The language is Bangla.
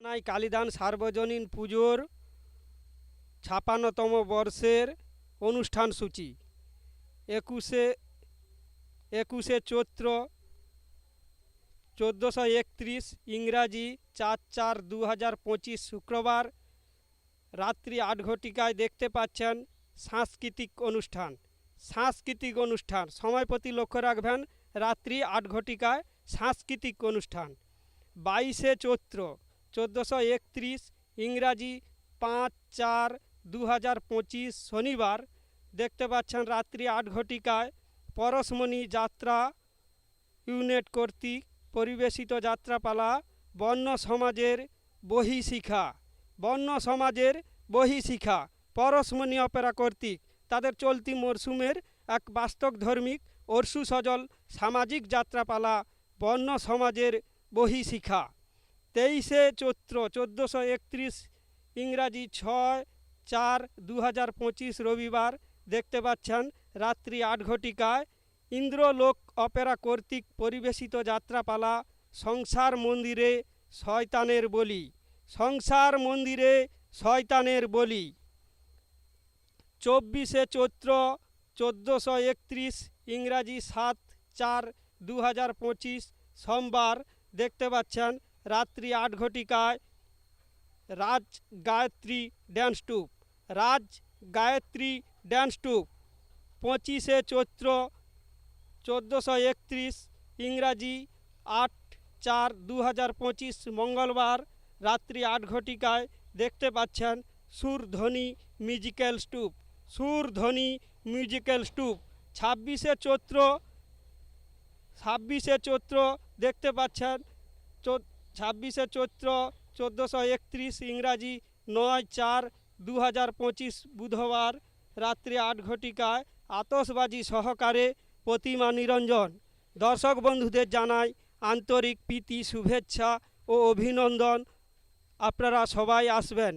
নাই কালীদান সার্বজনীন পুজোর ছাপান্নতম বর্ষের অনুষ্ঠান সূচি। একুশে একুশে চৈত্র চোদ্দোশো একত্রিশ ইংরাজি চার চার দু হাজার পঁচিশ শুক্রবার রাত্রি আট ঘটিকায় দেখতে পাচ্ছেন সাংস্কৃতিক অনুষ্ঠান। সাংস্কৃতিক অনুষ্ঠান, সময় প্রতি লক্ষ্য রাখবেন, রাত্রি আট ঘটিকায় সাংস্কৃতিক অনুষ্ঠান। বাইশে চৈত্র চোদ্দোশো একত্রিশ, ইংরাজি পাঁচ চার দু হাজার পঁচিশ শনিবার, দেখতে পাচ্ছেন রাত্রি আট ঘটিকায় পরশমণি যাত্রা ইউনিট কর্তৃক পরিবেশিত যাত্রাপালা বন্য সমাজের বহিশিখা, বন্য সমাজের বহিশিখা, পরশমণি অপেরা কর্তৃক। তাদের চলতি মরশুমের এক বাস্তবধর্মিক অর্শু সজল সামাজিক যাত্রাপালা বন্য সমাজের বহিশিখা। তেইশে চৈত্র চোদ্দোশো একত্রিশ, ইংরাজি ছয় চার দু পঁচিশ রবিবার, দেখতে পাচ্ছেন রাত্রি আট ঘটিকায় ইন্দ্রলোক অপেরা কর্তৃক পরিবেশিত যাত্রাপালা সংসার মন্দিরে শয়তানের বলি, সংসার মন্দিরে শয়তানের বলি। চব্বিশে চৈত্র চোদ্দোশো একত্রিশ, ইংরাজি সাত চার দু সোমবার, দেখতে পাচ্ছেন রাত্রি আট ঘটিকায় রাজ গায়ত্রী ড্যান্স টুপ। রাজ গায়ত্রী ড্যান্স টুপ। পঁচিশে চৈত্র চোদ্দোশো একত্রিশ, ইংরাজি আট চার দু পঁচিশ, মঙ্গলবার রাত্রি আট ঘটিকায় দেখতে পাচ্ছেন সুরধ্বনি মিউজিক্যাল স্টুপ সুরধ্বনি মিউজিক্যাল স্টুপ ছাব্বিশে চৈত্র ছাব্বিশে চৈত্র দেখতে পাচ্ছেন ছাব্বিশে চৈত্র চোদ্দোশো একত্রিশ, ইংরাজি নয় চার দু হাজার পঁচিশ বুধবার রাত্রি আট ঘটিকায় আতসবাজি সহকারে প্রতিমা নিরঞ্জন। দর্শক বন্ধুদের জানাই আন্তরিক প্রীতি, শুভেচ্ছা ও অভিনন্দন। আপনারা সবাই আসবেন।